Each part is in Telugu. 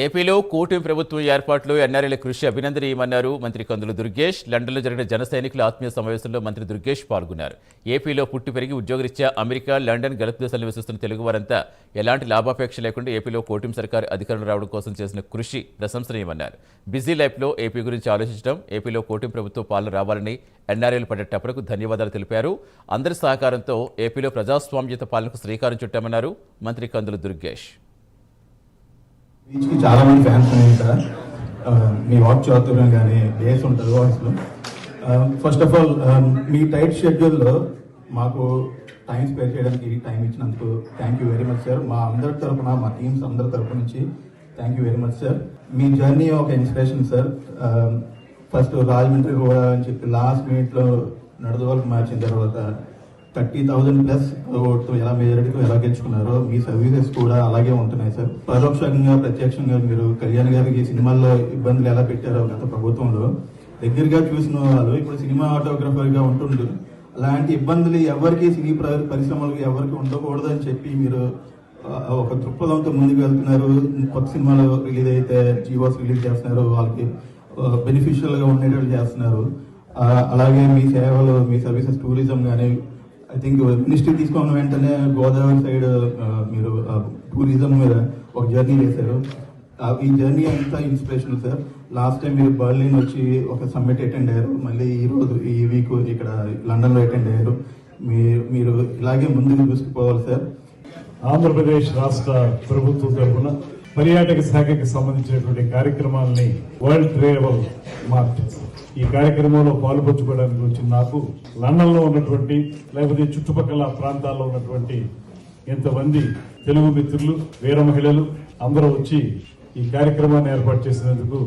ఏపీలో కూటమి ప్రభుత్వం ఏర్పాటులో ఎన్ఆర్ఐల కృషి అభినందనీయమన్నారు మంత్రి కందులు దుర్గేష్. లండన్లో జరిగిన జన సైనికుల ఆత్మీయ సమావేశంలో మంత్రి దుర్గేష్ పాల్గొన్నారు. ఏపీలో పుట్టి పెరిగి ఉద్యోగరీత్యా అమెరికా లండన్ గల్ఫ్ దేశాలు నివసిస్తున్న తెలుగు వారంతా ఎలాంటి లాభాపేక్ష లేకుండా ఏపీలో కూటమి సర్కార్ అధికారం రావడం కోసం చేసిన కృషి ప్రశంసనీయమన్నారు. బిజీ లైఫ్లో ఏపీ గురించి ఆలోచించడం ఏపీలో కూటమి ప్రభుత్వ పాలన రావాలని ఎన్ఆర్ఐలు పడ్డ టపరకు ధన్యవాదాలు తెలిపారు. అందరి సహకారంతో ఏపీలో ప్రజాస్వామ్యత పాలనకు శ్రీకారం చుట్టామన్నారు మంత్రి కందులు దుర్గేష్. బీచ్కి చాలా మంది ఫ్యాన్స్ ఉన్నాయి ఇక్కడ మీ వాచ్ చేస్తున్నాం కానీ డేస్ ఉంటుంది వాయిస్లో ఫస్ట్ ఆఫ్ ఆల్ మీ టైట్ షెడ్యూల్లో మాకు టైం స్పేర్ చేయడానికి టైం ఇచ్చినందుకు thank you very much sir మా అందరి తరపున మా టీమ్స్ అందరి తరఫు నుంచి thank you very much sir me journey ఒక ఇన్స్పిరేషన్ సార్ ఫస్ట్ రాజమండ్రి కూడా అని చెప్పి లాస్ట్ మినిట్లో నడదవరకు మార్చిన తర్వాత థర్టీ థౌజండ్ ప్లస్ ఓట్తో ఎలా మెజారిటీతో ఎలా గెలుచుకున్నారో మీ సర్వీసెస్ కూడా అలాగే ఉంటున్నాయి సార్. పరోక్షంగా ప్రత్యక్షంగా మీరు కళ్యాణ్ గారికి సినిమాల్లో ఇబ్బందులు ఎలా పెట్టారో గత ప్రభుత్వంలో దగ్గరగా చూసిన వాళ్ళు ఇప్పుడు సినిమా ఆటోగ్రాఫర్గా ఉంటుండ్రు. అలాంటి ఇబ్బందులు ఎవరికి సినీ పరిశ్రమలకు ఎవరికి ఉండకూడదు అని చెప్పి మీరు ఒక దృక్పథంతో ముందుకు వెళ్తున్నారు. కొత్త సినిమాలు రిలీజ్ అయితే జీవోస్ రిలీజ్ చేస్తున్నారు. వాళ్ళకి బెనిఫిషియల్గా ఉండేటట్టు చేస్తున్నారు. అలాగే మీ సేవలు మీ సర్వీసెస్ టూరిజం కానీ ఐ థింక్ మినిస్ట్రీ తీసుకున్న వెంటనే గోదావరి సైడ్ మీరు టూరిజం మీద ఒక జర్నీ చేశారు. ఈ జర్నీ అంతా ఇన్స్పిరేషనల్ సార్ లాస్ట్ టైం మీరు బర్లిన్ వచ్చి ఒక సమ్మిట్ అటెండ్ అయ్యారు. మళ్ళీ ఈ రోజు ఈ వీక్ ఇక్కడ లండన్లో అటెండ్ అయ్యారు. మీరు మీరు ఇలాగే ముందుకు దూసుకుపోవాలి సార్ ఆంధ్రప్రదేశ్ రాష్ట్ర ప్రభుత్వం తరఫున పర్యాటక శాఖకి సంబంధించినటువంటి కార్యక్రమాలని వరల్డ్ ట్రేవల్ మార్ట్ ఈ కార్యక్రమంలో పాల్పంచుకోవడానికి వచ్చిన నాకు లండన్లో ఉన్నటువంటి లేకపోతే చుట్టుపక్కల ప్రాంతాల్లో ఉన్నటువంటి ఇంతమంది తెలుగు మిత్రులు వీర మహిళలు అందరూ వచ్చి ఈ కార్యక్రమాన్ని ఏర్పాటు చేసినందుకు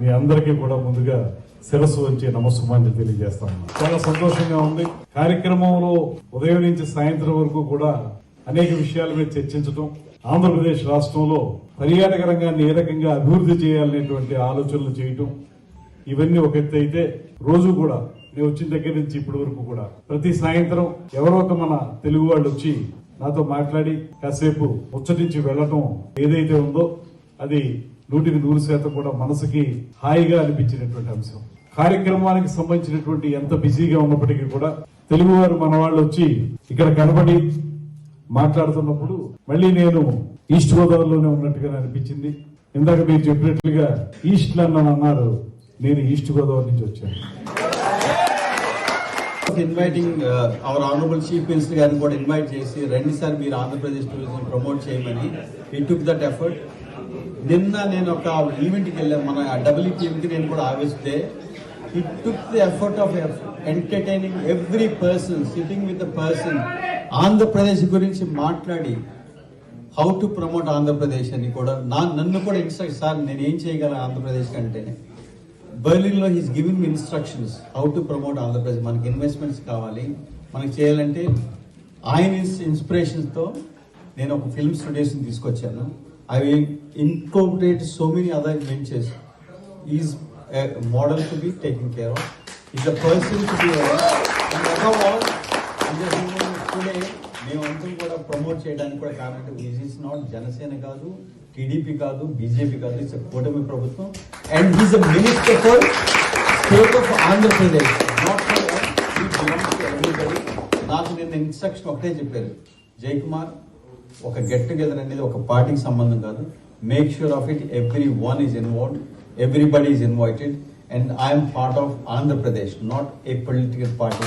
మీ అందరికీ కూడా ముందుగా శిరస్సు వచ్చి నమస్సుమాన్ని తెలియజేస్తాను. చాలా సంతోషంగా ఉంది. కార్యక్రమంలో ఉదయం నుంచి సాయంత్రం వరకు కూడా అనేక విషయాల మీద చర్చించడం ఆంధ్రప్రదేశ్ రాష్ట్రంలో పర్యాటక రంగాన్ని ఏ రకంగా అభివృద్ధి చేయాలనేటువంటి ఆలోచనలు చేయటం ఇవన్నీ ఒక ఎత్తు అయితే రోజు కూడా నేను వచ్చిన దగ్గర నుంచి ఇప్పటి వరకు కూడా ప్రతి సాయంత్రం ఎవరో ఒక మన తెలుగు వాళ్ళు వచ్చి నాతో మాట్లాడి కాసేపు ముచ్చటించి వెళ్ళటం ఏదైతే ఉందో అది నూటికి నూరు శాతం కూడా మనసుకి హాయిగా అనిపించినటువంటి అంశం. కార్యక్రమానికి సంబంధించినటువంటి ఎంత బిజీగా ఉన్నప్పటికీ కూడా తెలుగువారు మన వాళ్ళు వచ్చి ఇక్కడ కనబడి మాట్లాడుతున్నప్పుడు మళ్ళీ నేను ఈస్ట్ గోదావరిలోనే ఉన్నట్టుగా అనిపించింది. ఇందాక మీరు చెప్పినట్లుగా ఈస్ట్ లండన్ అన్నారు. నేను ఈస్ట్ గోదావరి నుంచి వచ్చాను. Inviting our honourable chief minister గారిని కూడా ఇన్వైట్ చేసి రండి సార్ మీరు ఆంధ్రప్రదేశ్ టూరిజం ప్రమోట్ చేయమని. ఈ టుక్ దట్ ఎఫర్ట్ నిన్న నేను ఒక ఈవెంట్కి వెళ్ళాను మన డబ్ల్యూటీఎంకి నేను కూడా ఆవిస్తే it took the effort of entertaining every person sitting with the person Andhra Pradesh గురించి మాట్లాడి హౌ టు ప్రమోట్ ఆంధ్రప్రదేశ్ అని కూడా. నా నన్ను కూడా ఇన్స్ట్రక్ట్ సార్ నేను ఏం చేయగలను ఆంధ్రప్రదేశ్ కంటే బర్లిన్లో he's giving instructions how to promote Andhra Pradesh మనకి ఇన్వెస్ట్మెంట్స్ కావాలి. మనకి చేయాలంటే ఆయన ఇన్స్పిరేషన్స్తో నేను ఒక ఫిల్మ్ స్టూడియోస్ని తీసుకొచ్చాను. I incorporate so many other ventures is model to be taking care of is a person to be today మేమంతా కూడా ప్రమోట్ చేయడానికి కూడా కారణం దిస్ ఈస్ నాట్ జనసేన కాదు టీడీపీ కాదు బీజేపీ కాదు ఇట్స్ కూటమి ప్రభుత్వం. And he's a minister for state of Andhra Pradesh not నాకు నిన్న ఇన్స్ట్రక్షన్ ఒకటే చెప్పారు. జయకుమార్ ఒక గెట్ టుగెదర్ అనేది ఒక పార్టీకి సంబంధం కాదు. Make sure of it every one is involved everybody is invited and I'm part of Andhra Pradesh not a political party